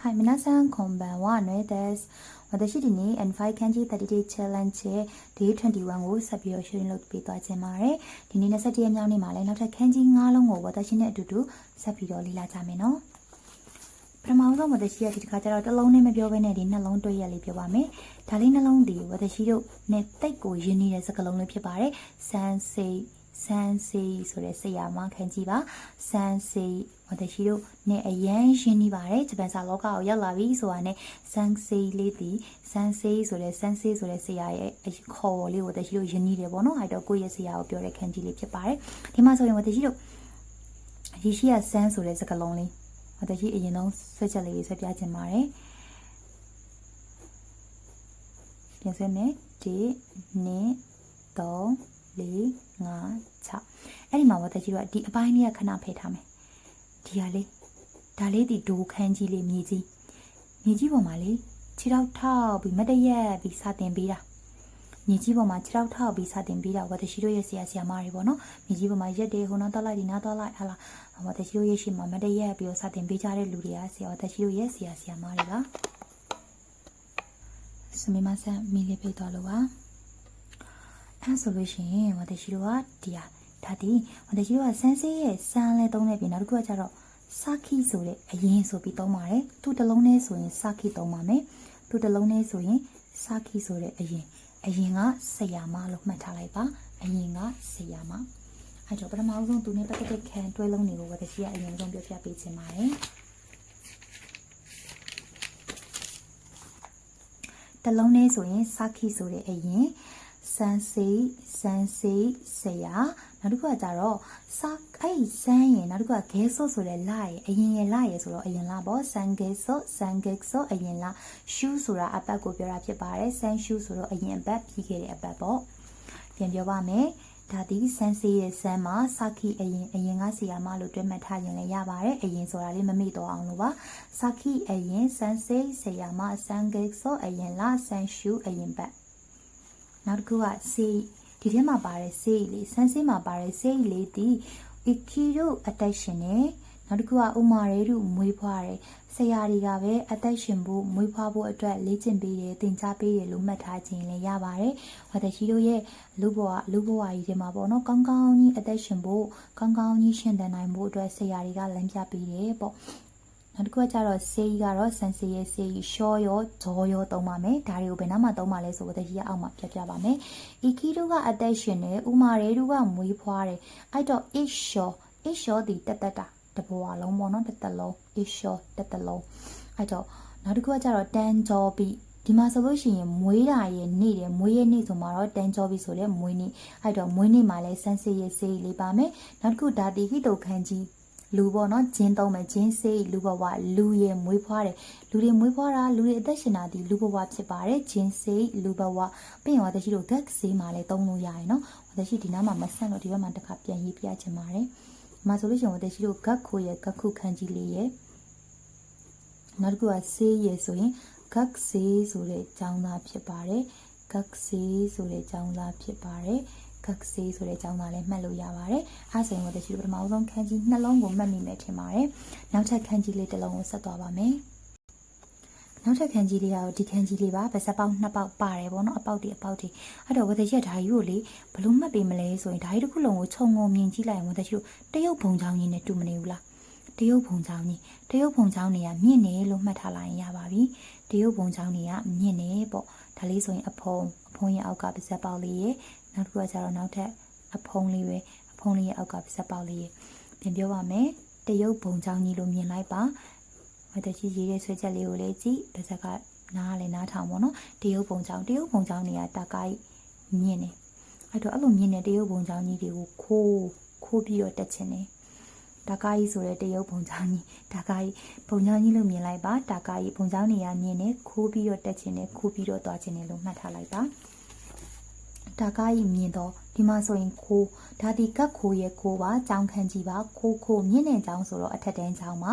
はい、皆さんこんばんは、ねです。私ဒီနေ့ N5 ခန်းကြီး30 day challenge ရဲ့ day 21ကိုဆက်ပြီးတော့ sharing လုပ်ပေးသွားခြင်းပါတယ်။ဒီနေ့27ရက်မြောက်နေ့မှာလည်းနောက်ထပ်ခန်းကြီး9လုံးကိုဝတ်သားရှင်နဲ့အတူတူဆက်ပြီးတော့လေ့လာကြမယ်နော်။ပထမဆုံးဝတ်သားရှိရဒီတစ်ခါကျတော့တစ်လုံးနဲ့မပြောဘဲနဲ့ဒီနှလုံးတွဲရလေးပြောပါမယ်။ဒါလေးနှလုံးဒီဝတ်သားရှိတို့နဲ့တိတ်ကိုယဉ်နေတဲ့စကားလုံးလေးဖြစ်ပါတယ်။ Sensei ဆန်စီဆိုတဲ့ဆရာမခန်းကြီးပါဆ န်စီဝတရှိတို့နဲ့အရန်ရှင်းနေပါတယ်ဂျပန်စာလောကကိုရောက်လာပြီဆိုတာနဲ့ဆန်စီလေးဒီဆန်စီဆိုတဲ့ဆန်စီဆိုတဲ့ဆရာရဲ့ခေါ်လေးဝတရှိတို့ယဉ်နေတယ်ပေါ့နော်အဲ့တော့ကိုယ့်ရဲ့ဆရာကိုပြောတဲ့ခန်းကြီးလေးဖြစ်ပါတယ်ဒီမှာဆိုရင်ဝတရှိတို့ရီရှိရဆန်ဆိုတဲ့စကားလုံးလေးဝတရှိအရင်ဆုံးဆွဲချက်လေးဆွဲပြခြင်းပါတယ်ပြန်ဆွဲမယ်ဒီနေ့တော့၄5 6အဲ့ဒီမှာဝတ်တက်ကြီးတို့ကဒီအပိုင်းလေးကခဏဖယ်ထားမယ် ဒီဟာလေးဒါလေးဒီဒိုခန်းကြီးလေးမြေကြီးမြေကြီးပေါ်မှာလေခြေထောက်ထောက်ပြီးမတရက်ပြီးစတင်ပေးတာမြေကြီးပေါ်မှာခြေထောက်ထောက်ပြီးစတင်ပေးတာဝတ်တက်ရှိတို့ရဲ့ဆရာဆရာမတွေပေါ့နော်မြေကြီးပေါ်မှာရက်တယ်ဟိုနောက်တော့လိုက်ဒီနောက်တော့လိုက်ဟာလာဝတ်တက်ရှိတို့ရဲ့ရှိမှာမတရက်ပြီးတော့စတင်ပေးကြတဲ့လူတွေကဆရာဝတ်တက်ရှိတို့ရဲ့ဆရာဆရာမတွေပါစမီမဆန်မီလေးပေးတော်လို့ပါအဲဆိုလို့ရှိရင်ဝတရှိတို့ကဒီဟာဒါဒီဝတရှိတို့ကစန်းစေးရဲ့စမ်းလဲသုံးနေပြီနောက်တစ်ခုကကျတော့ စာခီဆိုတဲ့အရင်ဆိုပြီးသုံးပါတယ်သူ့တစ်လုံးနဲ့ဆိုရင်စာခီသုံးပါမယ်သူ့တစ်လုံးနဲ့ဆိုရင်စာခီဆိုတဲ့အရင်အရင်ကဆရာမလို့မှတ်ထားလိုက်ပါအရင်ကဆရာမအဲကြောင့်ပထမဆုံးသူနဲ့ပတ်သက်တဲ့ခံတွဲလုံးတွေကိုဝတရှိကအရင်ဆုံးပြောပြပေးခြင်းပါတယ်တလုံးနဲ့ဆိုရင်စာခီဆိုတဲ့အရင်စန်စီစန်စီဆရာ နောက်တစ်ခုကကြတော့စာအဲ့ဒီစမ်းရင်နောက်တစ်ခုကဂဲဆော့ဆိုတဲ့လာရယ်အရင်ရယ်လာရယ်ဆိုတော့အရင်လာပေါ့စန်ဂဲဆော့စန်ဂဲဆော့အရင်လာရှူးဆိုတာအပတ်ကိုပြောတာဖြစ်ပါတယ်စန်ရှူးဆိုတော့အရင်အပတ်ပြီးခဲ့တဲ့အပတ်ပေါ့ပြန်ပြောပါမယ်ဒါဒီစန်စီရဲ့စမ်းမှာစာခီအရင်အရင်ကဆီယာမလို့တွဲမှတ်ထားရင်လည်းရပါတယ်အရင်ဆိုတာလေးမမေ့တော့အောင်လို့ပါစာခီအရင်စန်စီဆီယာမစန်ဂဲဆော့အရင်လာစန်ရှူးအရင်ပတ်နောက်တစ်ခုကစေး ဒီထဲမှာပါတဲ့စေးလေးဆန်းစေးမှာပါတဲ့စေးလေးဒီ ikiro attention နဲ့နောက်တစ်ခုကဥမာရဲတို့မွေးဖွားတယ်ဆရာတွေကပဲ attention ဖို့မွေးဖွားဖို့အတွက်လေ့ကျင့်ပေးတယ်သင်ကြားပေးတယ်လို့မှတ်ထားခြင်းလည်းရပါတယ်။ဝတ်တရှိတို့ရဲ့လူဘဝလူဘဝကြီးထဲမှာပေါ့နော်ကောင်းကောင်းကြီး attention ဖို့ကောင်းကောင်းကြီးရှင်သန်နိုင်ဖို့အတွက်ဆရာတွေကလမ်းပြပေးတယ်ပေါ့။ နောက်တစ်ခုကကျတော့စေးကတော့ဆန်စေးရဲ့စေးရှောရောဂျောရောသုံးပါမယ်ဒါတွေကိုဘယ်နှမှာသုံးပါလဲဆိုတော့တတိယအောက်မှာပြပြပါမယ် ikiru က attention နဲ့ဥမာရေတို့ကမွေးဖွားတယ်အဲ့တော့ is shore is shore ဒီတက်တက်တာတဘဝလုံးပေါ့နော်တစ်သက်လုံး is shore တစ်သက်လုံးအဲ့တော့နောက်တစ်ခုကကျတော့ tan jaw ပြီးဒီမှာဆိုလို့ရှိရင်မွေးတာရဲ့နေ့တယ်မွေးရဲ့နေ့ဆိုမှာတော့တန်ကြောပြီဆိုလဲမွေးနေ့အဲ့တော့မွေးနေ့မှာလဲစန်းစေးရဲ့စေးလေးပါမယ်နောက်တစ်ခုဒါတီဟိတုခန်းကြီး လူပေါ့နော်ဂျင်းသုံးမယ်ဂျင်းစေးလူဘဝလူရဲ့မွေးဖွားတယ်လူတွေမွေးဖွားတာလူတွေအသက်ရှင်တာဒီလူဘဝဖြစ်ပါတယ်ဂျင်းစေးလူဘဝပြင်ရောတရှိတို့ဂက်စေးမှာလည်းသုံးလို့ရတယ်နော်ဝတရှိဒီနားမှာမဆန့်လို့ဒီဘက်မှာတစ်ခါပြန်ရေးပြချင်ပါတယ်ဒီမှာဆိုလို့ရှိရင်ဝတရှိတို့ဂက်ခိုရဲ့ဂက်ခုခန်းကြီးလေးရဲ့နောက်တစ်ခုကစေးရဲ့ဆိုရင်ဂက်စေးဆိုတဲ့ចောင်းသားဖြစ်ပါတယ်ဂက်စေးဆိုတဲ့ចောင်းသားဖြစ်ပါတယ် ကက်ဆေးဆိုတဲ့ကျောင်းသားလည်းမှတ်လို့ရပါတယ်။အဲဆိုရင်ဝတရှိပထမဆုံးခန်းကြီးနှလုံးကိုမှတ်မိမယ်ထင်ပါတယ်။နောက်ထပ်ခန်းကြီးလေးတစ်လုံးကိုဆက်သွားပါမယ်။နောက်ထပ်ခန်းကြီးလေးကတော့ဒီခန်းကြီးလေးပါဗစက်ပေါက်နှစ်ပေါက်ပါတယ်ပေါ့နော်အပေါက်တွေအပေါက်တွေအဲ့တော့ဝတရှိကဓာကြီးကိုလေဘလို့မှတ်ပေးမလဲဆိုရင်ဓာကြီးတစ်ခုလုံးကိုခြုံငုံမြင်ကြည့်လိုက်ရင်ဝတရှိတို့တရုတ်ဘုံချောင်းကြီးနဲ့တူမနေဘူးလားတရုတ်ဘုံချောင်းကြီးတရုတ်ဘုံချောင်းတွေကမြင့်နေလို့မှတ်ထားလိုက်ရင်ရပါပြီတရုတ်ဘုံချောင်းတွေကမြင့်နေပေါ့ဒါလေးဆိုရင်အဖုံအဖုံရဲ့အောက်ကဗစက်ပေါက်လေးရဲ့ နောက်တစ်ခုကကျတော့နောက်ထပ်အဖုံးလေးပဲအဖုံးလေးရဲ့အောက်ကပစက်ပေါက်လေးရဲ့ပြန်ပြောပါမယ်တရုတ်ဘုံချောင်းကြီးလို့မြင်လိုက်ပါမတကြီးရေးတဲ့ဆွဲချက်လေးကိုလည်းကြည့်ပစက်ကနားလည်းနားထောင်ပါတော့တရုတ်ဘုံချောင်းတရုတ်ဘုံချောင်းတွေကတကိုက်မြင်နေအဲ့တော့အဲ့လိုမြင်တဲ့တရုတ်ဘုံချောင်းကြီးတွေကိုခိုးခိုးပြီးတော့တက်ချင်တယ်တာကာကြီးဆိုတဲ့တရုတ်ဘုံချောင်းကြီးတာကာကြီးဘုံချောင်းကြီးလို့မြင်လိုက်ပါတာကာကြီးဘုံချောင်းနေရမြင်နေခိုးပြီးတော့တက်ချင်တယ်ခိုးပြီးတော့သွားချင်တယ်လို့မှတ်ထားလိုက်ပါ ဒါကားကြီးမြင်တော့ဒီမှာဆိုရင်ခိုးဒါဒီကတ်ခိုးရဲ့ခိုးပါကြောင်းခန်းကြီးပါခိုးခိုးမြင့်တဲ့ကြောင်းဆိုတော့အထက်တန်းကြောင်းပါ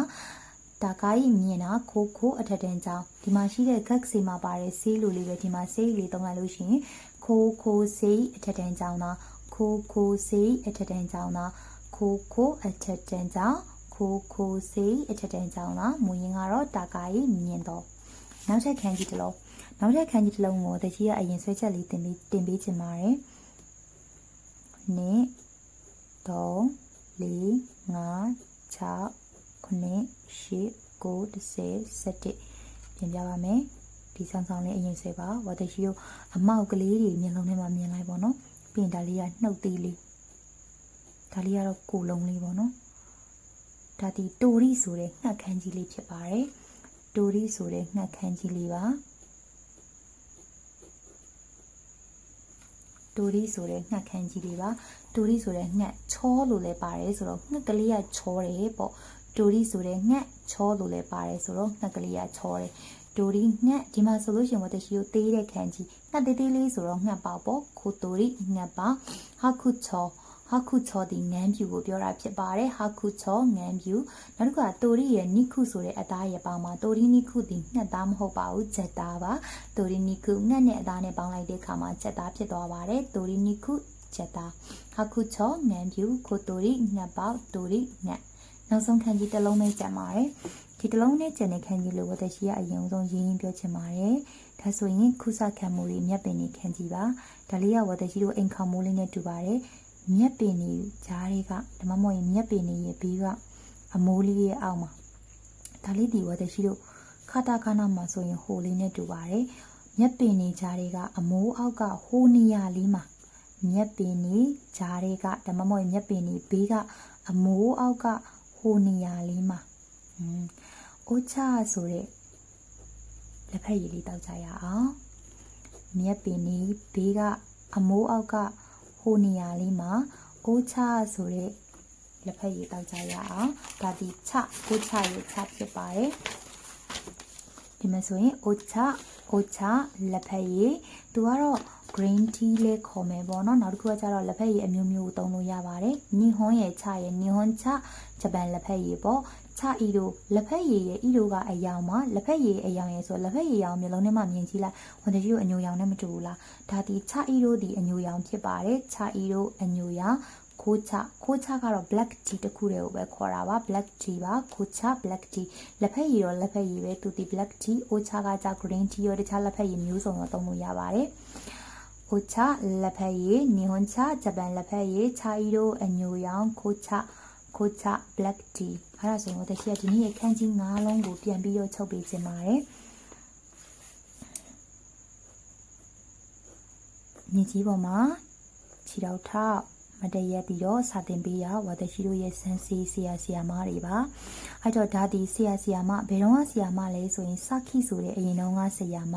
ဒါကားကြီးမြင်တာခိုးခိုးအထက်တန်းကြောင်းဒီမှာရှိတဲ့ဂက်စီမှာပါတဲ့ဆေးလိုလေးပဲဒီမှာဆေးလေးသုံးလိုက်လို့ရှိရင်ခိုးခိုးဆေးအထက်တန်းကြောင်းသားခိုးခိုးဆေးအထက်တန်းကြောင်းသားခိုးခိုးအထက်တန်းကြောင်းခခိုခိုစေးအထက်တန်းကြောင်းလားမူရင်းကတော့တာကာရီမြင်တော့နောက်ထပ်ခန်းကြီးတစ်လုံး နောက်ထပ်ခန်းကြီးတစ်လုံးကိုတကြီးကအရင်ဆွဲချက်လေးတင်ပြီးတင်ပေးချင်ပါတယ်နှစ်3 4 5 6 9 10 9 10 11ပြင်ပြပါမယ်ဒီဆောင်ဆောင်လေးအရင်ဆွဲပါဝါတရှိတို့အမောက်ကလေးတွေမျက်လုံးထဲမှာမြင်လိုက်ပါတော့ပြင်ဒါလေးကနှုတ်သေးလေးဒါလေးကတော့ကိုလုံးလေးပေါ့နော်ဒါဒီတိုရီဆိုတဲ့ငှက်ခမ်းကြီးလေးဖြစ်ပါတယ်တိုရီဆိုတဲ့ငှက်ခမ်းကြီးလေးပါ တိုရီဆိုတဲ့ငှက်ခမ်းကြီးလေးပါတိုရီဆိုတဲ့ငှက်ချောလို့လည်းပါတယ်ဆိုတော့ငှက်ကလေးကချောတယ်ပေါ့တိုရီဆိုတဲ့ငှက်ချောလို့လည်းပါတယ်ဆိုတော့ငှက်ကလေးကချောတယ်တိုရီငှက်ဒီမှာဆိုလို့ရှိရင်ဝတရှိကိုသေးတဲ့ခမ်းကြီးငှက်သေးသေးလေးဆိုတော့ငှက်ပေါက်ပေါ့ခိုတိုရီငှက်ပါဟာခုချော ဟာခုချောဒီငန်းဖြူကိုပြောတာဖြစ်ပါတယ်ဟာခုချောငန်းဖြူနောက်တစ်ခုကတိုရီရဲ့နိခုဆိုတဲ့အသားရဲ့ပေါင်းမှာတိုရီနိခုဒီငှက်သားမဟုတ်ပါဘူးချက်သားပါတိုရီနိခုငှက်နဲ့အသားနဲ့ပေါင်းလိုက်တဲ့အခါမှာချက်သားဖြစ်သွားပါတယ်တိုရီနိခုချက်သားဟာခုချောငန်းဖြူခိုတိုရီငှက်ပေါက်တိုရီငှက်နောက်ဆုံးခန်းကြီးတစ်လုံးပဲကျန်ပါတယ်ဒီတစ်လုံးနဲ့ကျန်တဲ့ခန်းကြီးလို့ဝတရှိကအရင်ဆုံးရင်းရင်းပြောချင်ပါတယ်ဒါဆိုရင်ခုစခံမှုတွေမြက်ပင်နေခန်းကြီးပါဒါလေးကဝတရှိတို့အိမ်ခေါမိုးလေးနဲ့တူပါတယ် မြက်ပင်နေဂျားတွေကဓမ္မမို့ရင်မြက်ပင်နေရဲ့ဘေးကအမိုးလေးရဲ့အောက်မှာဒါလေးဒီဝတရှိတို့ခတာခနာမှာဆိုရင်ဟိုလေးနဲ့တူပါတယ်မြက်ပင်နေဂျားတွေကအမိုးအောက်ကဟိုနေရာလေးမှာမြက်ပင်နေဂျားတွေကဓမ္မမို့ရင်မြက်ပင်နေဘေးကအမိုးအောက်ကဟိုနေရာလေးမှာอืมအိုချာဆိုတဲ့လက်ဖက်ရည်လေးတောက်ကြရအောင်မြက်ပင်နေဘေးကအမိုးအောက်ကဟို နေရာလေးမှာအိုချာဆိုတဲ့လက်ဖက်ရည်တောက်ကြရအောင်ဒါဒီချအိုချာရဲ့ချဖြစ်ပါတယ်ဒီမှာဆိုရင်အိုချာအိုချာလက်ဖက်ရည်သူကတော့ green tea လေးခေါ်မယ်ပေါ့နော်နောက်တစ်ခုကကျတော့လက်ဖက်ရည်အမျိုးမျိုးသုံးလို့ရပါတယ်နီဟွန်ရဲ့ချရဲ့နီဟွန်ချဂျပန်လက်ဖက်ရည်ပေါ့ ချအီတို့လက်ဖက်ရည်ရဲ့အီတို့ကအယောင်မှာလက်ဖက်ရည်အယောင်ရဲ့ဆိုလက်ဖက်ရည်ရောင်မျိုးလုံးထဲမှာမြင်ကြည့်လိုက်ဝန်တကြီးတို့အညိုရောင်နဲ့မတူဘူးလားဒါဒီချအီတို့ဒီအညိုရောင်ဖြစ်ပါတယ်ချအီတို့အညိုရောင်ခိုးချခိုးချကတော့ black tea တခုတည်းကိုပဲခေါ်တာပါ black tea ပါခိုးချ black tea လက်ဖက်ရည်တော့လက်ဖက်ရည်ပဲသူဒီ black tea အိုချကကြ green tea ရောတခြားလက်ဖက်ရည်မျိုးစုံတော့သုံးလို့ရပါတယ်အိုချလက်ဖက်ရည်နီဟွန်ချဂျပန်လက်ဖက်ရည်ချာအီတို့အညိုရောင်ခိုးချ ခိုးချ black tea အဲ့ဒါဆိုရင်တို့တရှိကဒီနေ့အခန်းကြီး9လုံးကိုပြန်ပြီးတော့ချုပ်ပေးခြင်းပါတယ်မြေကြီးပေါ်မှာခြေတော်ထောက်မတရက်ပြီးတော့စာတင်ပေးရဝါသရှိတို့ရဲ့စန်းစီဆရာဆရာမတွေပါအဲ့တော့ဒါဒီဆရာဆရာမဘယ်တော့မှဆရာမလဲဆိုရင်စခိဆိုတဲ့အရင်တော့ကဆရာမ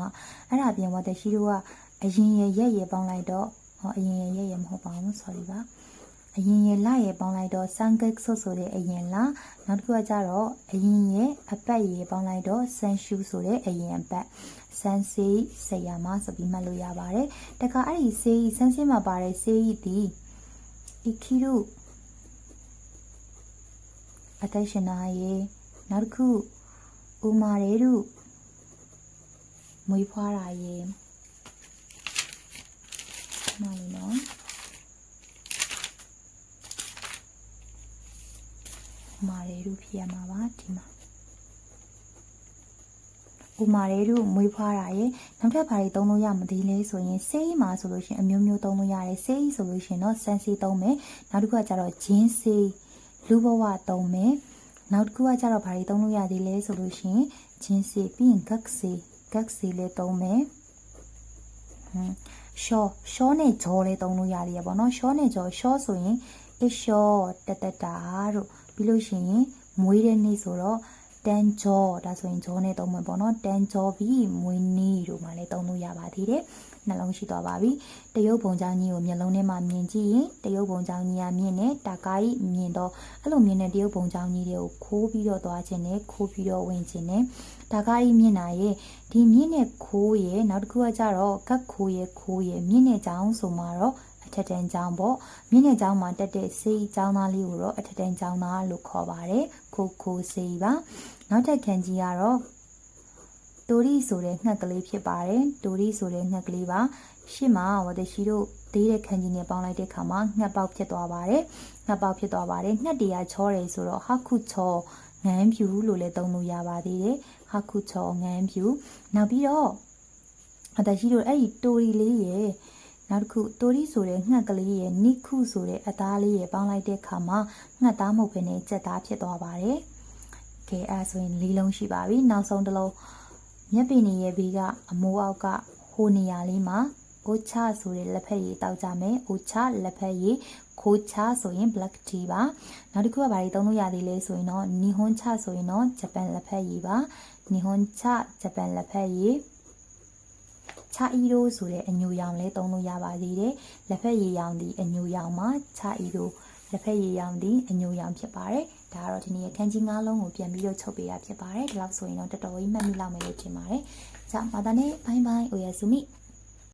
အဲ့ဒါပြင်ဝါသရှိတို့ကအရင်ရရက်ရပေါင်းလိုက်တော့ဟောအရင်ရရက်ရမဟုတ်ပါဘူး sorry ပါ အရင်ရလရပေါင်းလိုက်တော့စန်ကက်ဆိုဆိုတဲ့အရင်လားနောက်တစ်ခုကကြတော့အရင်ရအပတ်ရပေါင်းလိုက်တော့ဆန်ရှူဆိုတဲ့အရင်အပတ်ဆန်စီဆရာမဆိုပြီးမှတ်လို့ရပါတယ်တခါအဲ့ဒီစေးဆန်စီမှာပါတဲ့စေးဒီအီခီရုအသက်ရှင်နာရေနောက်တစ်ခုဥမာရေတို့မွေးဖွားတာရေမှန်လို့နော် မာရေတို့ဖြစ်ရမှာပါဒီမှာဥမာရေတို့မွေးဖွားတာရေနောက်ထပ်ဘာတွေသုံးလို့ရမသေးလဲဆိုရင်ဆေးမှာဆိုလို့ရှိရင်အမျိုးမျိုးသုံးလို့ရတယ်ဆေးဆိုလို့ရှိရင်တော့ဆန်စီသုံးမယ်နောက်တစ်ခုကကျတော့ဂျင်းဆေးလူဘဝသုံးမယ်နောက်တစ်ခုကကျတော့ဘာတွေသုံးလို့ရသေးလဲဆိုလို့ရှိရင်ဂျင်းဆေးပြီးရင်ဂက်ဆေးဂက်ဆေးလည်းသုံးမယ်ဟမ်ရှော့ရှော့နဲ့ဂျော်လေးသုံးလို့ရတယ်ပေါ့နော်ရှော့နဲ့ဂျော်ရှော့ဆိုရင်အရှော့တတတာတို့ ပြီးလို့ရှိရင်မွေးတဲ့နေ့ဆိုတော့တန်ကြောဒါဆိုရင်ဂျောနဲ့သုံးမယ်ပေါ့နော်တန်ကြောပြီးမွေးနေ့တို့မှလည်းသုံးလို့ရပါသေးတယ်နှလုံးရှိသွားပါပြီတရုတ်ပုံချောင်းကြီးကိုမျက်လုံးထဲမှာမြင်ကြည့်ရင်တရုတ်ပုံချောင်းကြီးကမြင်နေတာကားကြီးမြင်တော့အဲ့လိုမြင်တဲ့တရုတ်ပုံချောင်းကြီးတွေကိုခိုးပြီးတော့သွားခြင်းနဲ့ခိုးပြီးတော့ဝင်ခြင်းနဲ့တာကားကြီးမြင်တာရဲ့ဒီမြင့်တဲ့ခိုးရဲ့နောက်တစ်ခုကကြတော့ကတ်ခိုးရဲ့ခိုးရဲ့မြင့်တဲ့ချောင်းဆိုမှတော့အ ထက်တန်းကျောင်းပေါ့မြင့်တဲ့ကျောင်းမှာတက်တဲ့စေးကျောင်းသားလေးကိုတော့အထက်တန်းကျောင်းသားလို့ခေါ်ပါတယ်ခိုခိုစေးပါနောက်ထပ်ခံကြီးကတော့တိုရီဆိုတဲ့ငှက်ကလေးဖြစ်ပါတယ်တိုရီဆိုတဲ့ငှက်ကလေးပါရှေ့မှာဝတရှိတို့သေးတဲ့ခန်းကြီးနဲ့ပေါင်းလိုက်တဲ့ခါမှာငှက်ပေါက်ဖြစ်သွားပါတယ်ငှက်ပေါက်ဖြစ်သွားပါတယ်ငှက်တရားချောတယ်ဆိုတော့ဟာခုချောငန်းဖြူလို့လည်းသုံးလို့ရပါသေးတယ်ဟာခုချောငန်းဖြူနောက်ပြီးတော့ဝတရှိတို့အဲ့ဒီတိုရီလေးရဲ့ နောက်တစ်ခုတိုရီဆိုတဲ့ငှက်ကလေးရဲ့နိခုဆိုတဲ့အသားလေးရဲ့ပေါင်းလိုက်တဲ့ခါမှာငှက်သားမဟုတ်ဘဲနဲ့ကြက်သားဖြစ်သွားပါတယ်ကဲအဲ့ဒါဆိုရင်လေးလုံးရှိပါပြီနောက်ဆုံးတစ်လုံးမြက်ပင်နေရဲ့ဘေးကအမိုးအောက်ကဟိုနေရာလေးမှာအိုချဆိုတဲ့လက်ဖက်ရည်တောက်ကြမယ်အိုချလက်ဖက်ရည်ခိုးချဆိုရင် black tea ပါနောက်တစ်ခုကဘာတွေသုံးလို့ရသေးလဲဆိုရင်တော့နီဟွန်ချဆိုရင်တော့ဂျပန်လက်ဖက်ရည်ပါနီဟွန်ချဂျပန်လက်ဖက်ရည် ချာအီရိုဆိုတဲ့အညိုရောင်လည်းသုံးလို့ရပါသေးတယ်။လက်ဖက်ရည်ရောင်ဒီအညိုရောင်မှာချာအီရိုလက်ဖက်ရည်ရောင်ဒီအညိုရောင်ဖြစ်ပါတယ်။ဒါကတော့ဒီနေ့ခန်းကြီး၅လုံးကိုပြန်ပြီးတော့ချုပ်ပေးရဖြစ်ပါတယ်။ဒီလောက်ဆိုရင်တော့တော်တော်ကြီးမှတ်မိလောက်မယ်လို့ထင်ပါတယ်။ကြာမာတာနဲ့ဘိုင်းဘိုင်းအိုယာဆူမီ